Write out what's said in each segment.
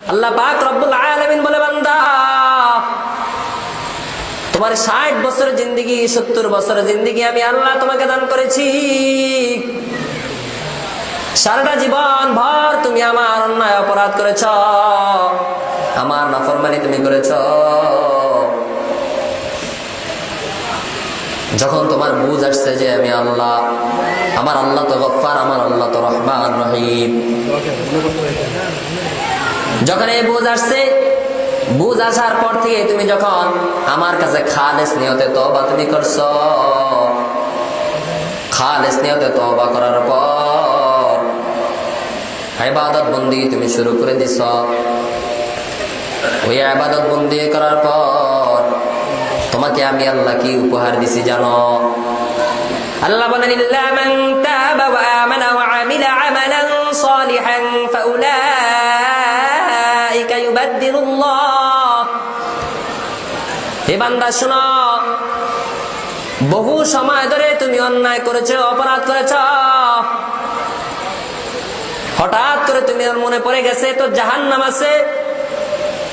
আল্লাহ পাক রব্বুল বলে, বান্দা, তোমার ষাট বছর জিন্দগি, সত্তর বছর জিন্দগি আমি আল্লাহ তোমাকে দান করেছি। সারাটা জীবন ভর তুমি আমার অন্যায় অপরাধ করেছ, আমার তুমি করেছ। যখন তোমার বুঝ আসছে যে আমি আল্লাহ, আমার আল্লাহ তো গফার আমার আল্লাহ তো রহমান রহিম। যখন এই বুঝ আসছে, বুঝ আসার পর থেকে তুমি যখন আমার কাছে খালেস নিয়তে তবা তুমি করছ, খালেস নিয়তে তবা করার পর ইবাদত বন্দি তুমি শুরু করে দিছ। ওই আবাদত বন্দি করার পর তোমাকে আমি আল্লাহ কি উপহার দিছি জানো? আল্লাহ বলেন বহু সময় ধরে তুমি অন্যায় করেছ, অপরাধ করেছ। হঠাৎ করে তুমি মনে পড়ে গেছে, তো জাহান্নাম আছে।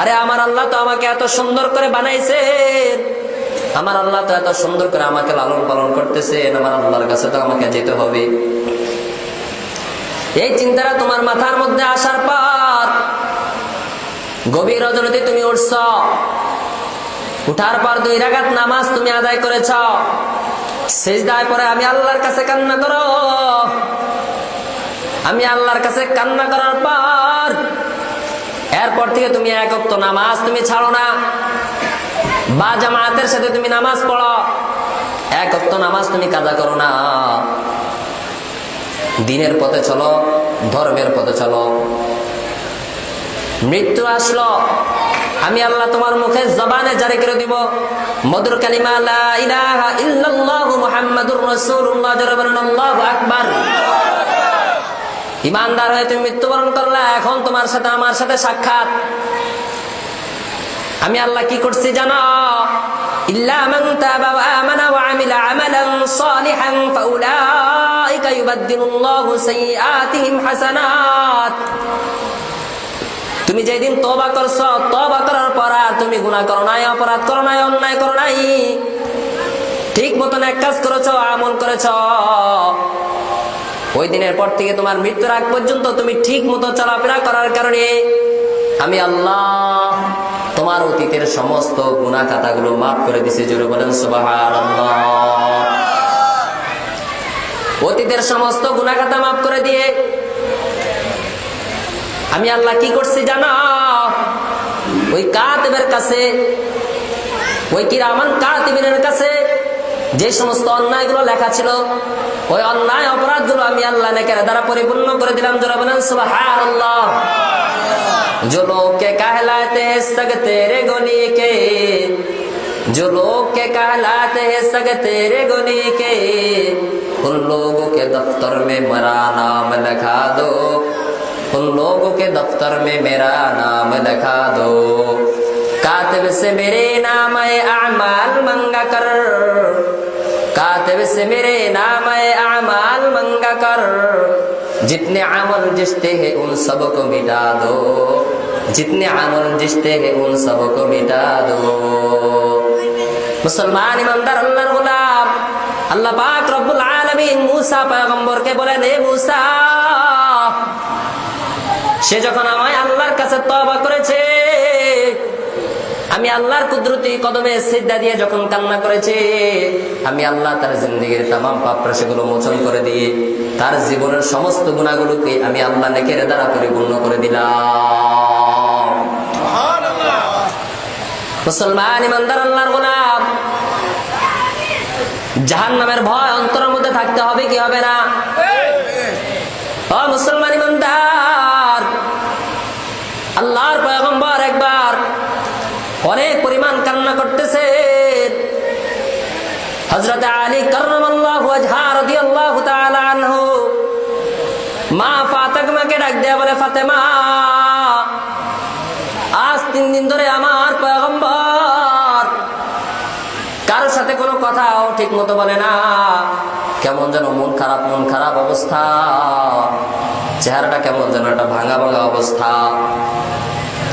আরে আমার আল্লাহ তো আমাকে এত সুন্দর করে বানাইছে। আমার আল্লাহ তো এত সুন্দর করে আমাকে লালন পালন করতেছেন, আমার আল্লাহর কাছে তো আমাকে যেতে হবে। এই চিন্তাটা তোমার মাথার মধ্যে আসার পর গভীর রজনীতে তুমি উঠছ। উঠার পর দুই রাগাত নামাজ তুমি আদায় করেছ। শেষদায় পরে আমি আল্লাহর কাছে কান্না করো। আমি আল্লাহর কাছে কান্না করার পর এরপর থেকে তুমি এক নামাজ তুমি ছাড়ো না। বা জামাতের সাথে তুমি নামাজ পড়ো। এক নামাজ তুমি কাজা করো না। দিনের পথে চলো, ধর্মের পথে চলো। মৃত্যু আসলো। আমি আল্লাহ তোমার মুখে জবানে জারি করে দিব। মধুর কালিমা, লা ইলাহা ইল্লাল্লাহু মুহাম্মাদুর রাসূলুল্লাহ জরাবান আল্লাহু আকবার। ইমানদার হয়ে তুমি মৃত্যুবরণ করলা, এখন তোমার সাথে আমার সাথে সাক্ষাৎ। আমি আল্লাহ কি করছি জানো? ইল্লা মান তাবা ওয়া আমানা ওয়া আমিলা আমালান সালিহান ফাউলাইকা ইউবাদদিলুল্লাহু সাইয়্যাতিহিম হাসানাত। তুমি যেদিন তবা করছ তবা করার পর আর তুমি গুনাহ করো নাই, অপরাধ করো নাই, অন্যায় করো নাই। ঠিক মতন এক কাজ করেছ, আমল করেছ। ওই দিনের পর থেকে তোমার মৃত্যুর আগ পর্যন্ত তুমি ঠিক মতো চলাফেরা করার কারণে আমি আল্লাহ তোমার অতীতের সমস্ত গুণা খাতাগুলো মাফ করে দিছে, জোরে বলেন সুবহানাল্লাহ। অতীতের সমস্ত গুণা খাতা মাফ করে দিয়ে আমি আল্লাহ কি করছি জানো ওই কাতেবের কাছে ওই কিরামান কাতিবিনের কাছে যে সমস্ত অন্যায়গুলো লেখা ছিল ওই অন্যায় অপরাধগুলো আমি আল্লাহ নেকের দ্বারা পরিপূর্ণ করে দিলাম যারা বলেন সুবহানাল্লাহ जो लोग के कहलाते हैं सग तेरे गुनी के जो लोग के कहलाते हैं सग तेरे गुनी के उन लोगों के दफ्तर में मेरा नाम लिखा दो उन लोगों के दफ्तर में मेरा नाम लिखा दो कातिब से मेरे नाम अमाल मंगा कर कातिब से मेरे नाम अमाल मंगा कर जितने अमल जिसते हैं उन सब को मिटा दो जितने अमल जिसते हैं उन सब को मिटा दो मुसलमान ईमानदार अल्लाह गुलाम अल्लाह पाक रब्बुल आलमीन मूसा पैगंबर के बोले ने मूसा সে যখন আমায় আল্লাহর কাছে তওবা করেছে, আমি আল্লাহর কুদরতি কদমে সিদ্ধা দিয়ে যখন কান্না করেছে, আমি আল্লাহ তার জিন্দগির তাম পাপ সেগুলো মোচন করে দিয়ে, তার জীবনের সমস্ত গুণাগুলোকে আমি আল্লাহ নেকের দ্বারা পরিপূর্ণ করে দিলাম। মুসলমান, ইমানদার, আল্লাহর গোলাম জাহান নামের ভয় অন্তরের মধ্যে থাকতে হবে, কি হবে না? মুসলমান পরিমাণ কান্না করতেছে। হজরত আলী আনহু মা ফাতেমাকে ডাক দেয়া বলে, ফাতেমা, আজ তিন দিন ধরে আমার পয়গম্বর কারোর সাথে কোনো কথাও ঠিক মতো বলে না। কেমন যেন মন খারাপ মন খারাপ অবস্থা। চেহারাটা কেমন যেন একটা ভাঙা ভাঙা অবস্থা।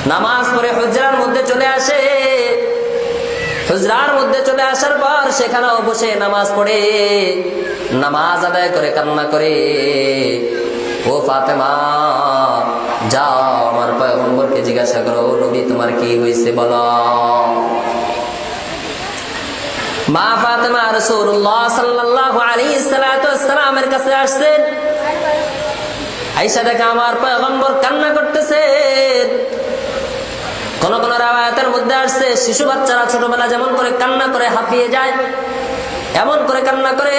নামাজ পড়ে হুজরার মধ্যে চলে আসে। হুজরার মধ্যে চলে আসার পর সেখানেও বসে নামাজ পড়ে, নামাজ আদায় করে, কান্না করে। ও ফাতেমা, যাও আমার পয়গম্বরকে জিজ্ঞাসা করো, "ও নবী, তোমার কি হয়েছে বলো? মা ফাতেমা রাসূলুল্লাহ সাল্লাল্লাহু আলাইহি সাল্লাতু কাছে আসছেন আয়েশা দেখে আমার পয়গম্বর কান্না করতেছে। কোন কোন রাওয়ায়াতের মধ্যে আসছে, শিশু বাচ্চারা ছোটবেলা যেমন করে কান্না করে হাঁপিয়ে যায়, এমন করে কান্না করে।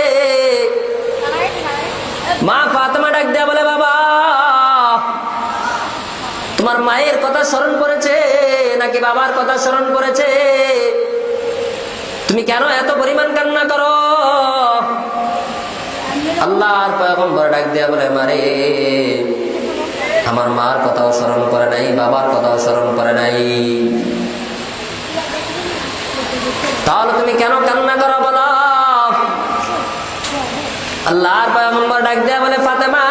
মা ফাতেমা ডাক দেয়া বলে, বাবা, তোমার মায়ের কথা স্মরণ করেছে নাকি বাবার কথা স্মরণ করেছে? তুমি কেন এত পরিমাণ কান্না করো? আল্লাহর ডাক দেয়া বলে মারে আমার মার কথাও স্মরণ করে নাই, বাবার কথাও স্মরণ করে নাই। তাহলে তুমি কেন কান্না করো বলো? আল্লাহর পয়গম্বর ডাক দেয়া বলে, ফাতেমা,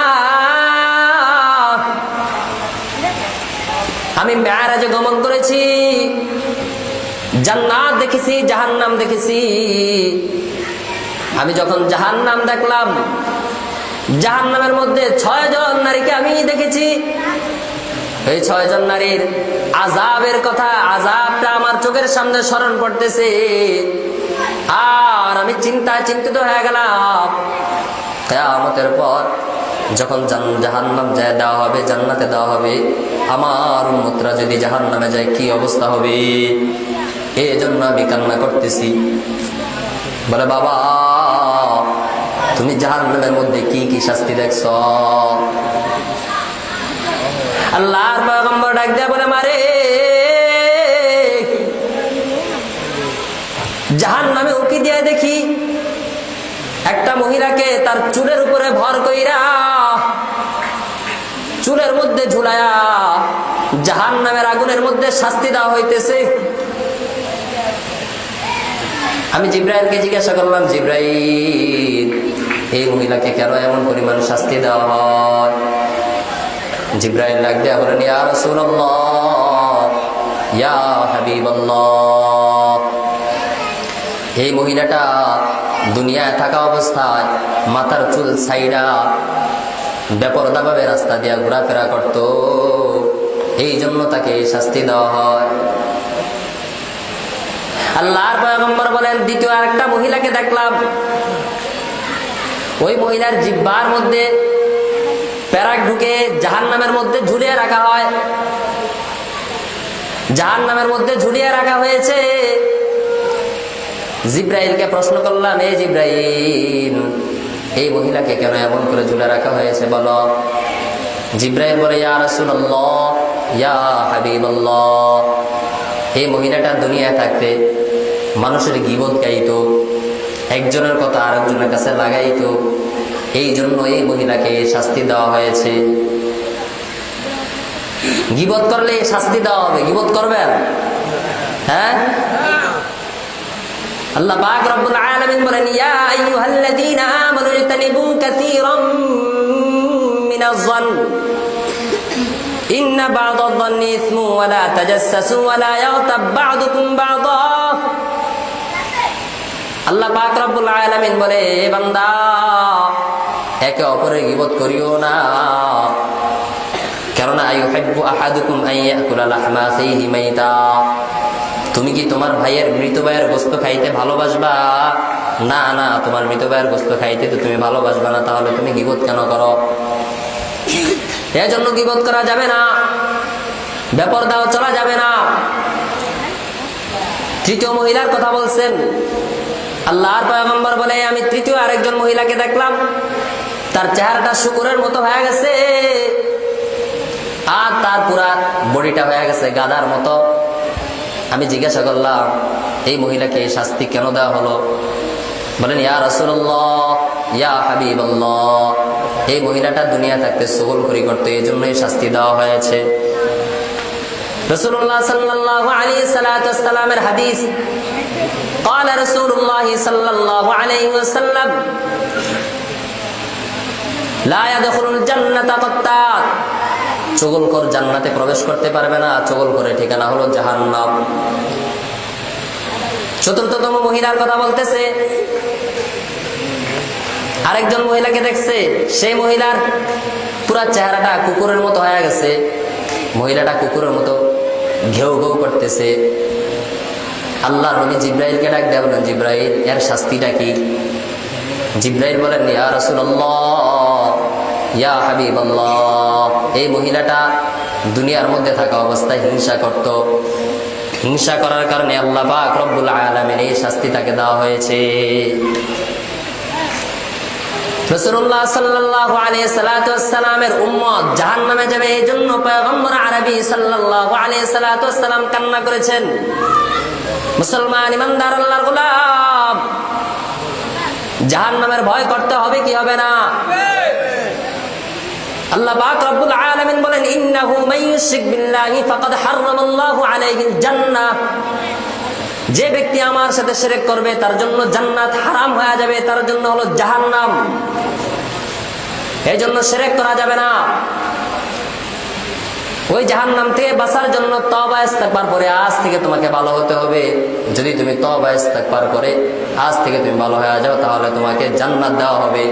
আমি মেয়ারাজে গমন করেছি, জান্নাত দেখেছি, জাহান্নাম দেখেছি। আমি যখন জাহান্নাম দেখলাম জাহান্নামের মধ্যে ছয় জন নারীকে আমি দেখেছি। এই ছয় জন নারীর আজাবের কথা আজাবটা আমার চোখের সামনে স্মরণ করতেছে আর আমি চিন্তায় চিন্তিত হয়ে গেলাম। কেয়ামতের পর যখন জাহান্নাম যায়, দেওয়া হবে, জান্নাতে দেওয়া হবে, আমার উন্মতরা যদি জাহান্নামে যায়, কি অবস্থা হবে? এই জন্য আমি কান্না করতেছি। বলে, বাবা তুমি জাহান্নামের মধ্যে কি কি শাস্তি দেখছ? আল্লাহর পয়গম্বর ডাক দেয়া বলে, মারে! জাহান নামে উকি দিয়ে দেখি, একটা মহিলাকে তার চুলের উপরে ভর কইরা চুলের মধ্যে ঝুলায়া জাহান নামের আগুনের মধ্যে শাস্তি দেওয়া হইতেছে। আমি জিব্রাইলকে জিজ্ঞাসা করলাম, জিব্রাইল এই মহিলাকে কেন এমন পরিমাণ শাস্তি দেওয়া হয়? জিব্রাইল ডাক দেয়া বলেন ইয়া এই মহিলাটা দুনিয়ায় থাকা অবস্থায় মাথার চুল ছাইড়া বেপরদাভাবে রাস্তা দিয়া ঘোরাফেরা করত। এই জন্য তাকে শাস্তি দেওয়া হয়। আল্লাহর পয়গম্বর বলেন, দ্বিতীয় আরেকটা মহিলাকে দেখলাম ওই মহিলার জিব্বার মধ্যে প্যারাক ঢুকে জাহান নামের মধ্যে ঝুলিয়ে রাখা হয়। জাহান নামের মধ্যে ঝুলিয়ে রাখা হয়েছে। জিব্রাইলকে প্রশ্ন করলাম এই জিব্রাইল, এই মহিলাকে কেন এমন করে ঝুলে রাখা হয়েছে বলো? জিব্রাইল বলে, ইয়া রাসূলুল্লাহ, ইয়া হাবিবাল্লাহ, এই মহিলাটা দুনিয়ায় থাকতে মানুষের গিবত গাইতো। একজনের কথা আরেকজনের কাছে লাগাইতো। এই জন্য এই মহিলাকে শাস্তি দেওয়া হয়েছে। গিবত করলে শাস্তি দেওয়া হবে। গিবত করবেন? হ্যাঁ? আল্লাহ পাক রব্বুল আলামিন বলেন, ইয়া আইয়ুহাল্লাযীনা আমানু ইজতানিবু কাসীরাম মিনাজ যন। ইন্না বা'দাদ যন্নি ইসমু ওয়া লা তাজাসসু ওয়া লা ইয়াগতাব বা'দুকুম বা'দা। আল্লাহ পাক রব্বুল আলামিন বলে বান্দা, একে অপরের গিবত করিও না। কেননা আইয়ুহিব্বু আহাদুকুম আন ইয়াকুলা লাহমা আখিহি মাইতা। তুমি কি তোমার ভাইয়ের মৃত ভাইয়ের গোস্ত খাইতে ভালোবাসবা? না না, তোমার মৃত ভাইয়ের গোস্ত খাইতে তো তুমি ভালোবাসবা না, তাহলে তুমি গিবত কেন করো? এর জন্য গিবত করা যাবে না ব্যাপার দাও চলা যাবে না। তৃতীয় মহিলার কথা বলছেন আল্লাহর পয়গম্বর বলে, আমি তৃতীয় আরেকজন মহিলাকে দেখলাম। তার চেহারাটা শুকুরের মতো হয়ে গেছে। আর তার পুরা বডিটা হয়ে গেছে গাদার মতো। আমি জিজ্ঞাসা করলাম, এই মহিলাকে এই শাস্তি কেন দেওয়া হলো? বলেন, ইয়া রসুল্লাহ ইয়া হাবিব এই মহিলাটা দুনিয়া থাকতে সগল করি করতো এই জন্যই শাস্তি দেওয়া হয়েছে। রসুল্লাহ সাল্লাহ আলী সালাতামের হাদিস قال رسول الله صلى الله عليه وسلم لا يدخل الجنة قطات চগল কর জান্নাতে প্রবেশ করতে পারবে না চগল করে ঠিকানা হলো জাহান্নাম চতুর্থতম মহিলার কথা বলতেছে আরেকজন মহিলাকে দেখছে সেই মহিলার পুরা চেহারাটা কুকুরের মতো হয়ে গেছে মহিলাটা কুকুরের মতো ঘেউ ঘেউ করতেছে আল্লাহ নবী জিব্রাইলকে ডাক দেয়া বলেন জিব্রাইল, এর শাস্তিটা কি? জিব্রাইল বলেন, ইয়া রাসূলুল্লাহ, ইয়া হাবিবাল্লাহ, এই মহিলাটা দুনিয়ার মধ্যে থাকা অবস্থায় হিংসা করত। হিংসা করার কারণে আল্লাহ পাক রব্বুল আলামিন এই শাস্তি তাকে দেওয়া হয়েছে। রসুল্লাহ যাবে, এই জন্য আরবি সাল্লাহ আলিয়া সালাতাম কান্না করেছেন। মুসলমান ইমানদার আল্লাহর গোলাম। জাহান ভয় করতে হবে, কি হবে না? আল্লাহ পাক রব্বুল আলামিন বলেন, ইন্নাহু মাইয়ুশরিক বিল্লাহি ফাকাদ হারামাল্লাহু আলাইহিল জান্নাহ। যে ব্যক্তি আমার সাথে শিরক করবে, তার জন্য জান্নাত হারাম হয়ে যাবে, তার জন্য হলো জাহান্নাম। এই জন্য শিরক করা যাবে না। ওই জাহান নাম থেকে বাঁচার জন্য তবা ইস্তেকবার করে আজ থেকে তোমাকে ভালো হতে হবে। যদি তুমি তবা ইস্তেকবার করে আজ থেকে তুমি ভালো হয়ে যাও, তাহলে তোমাকে জান্নাত দেওয়া হবে।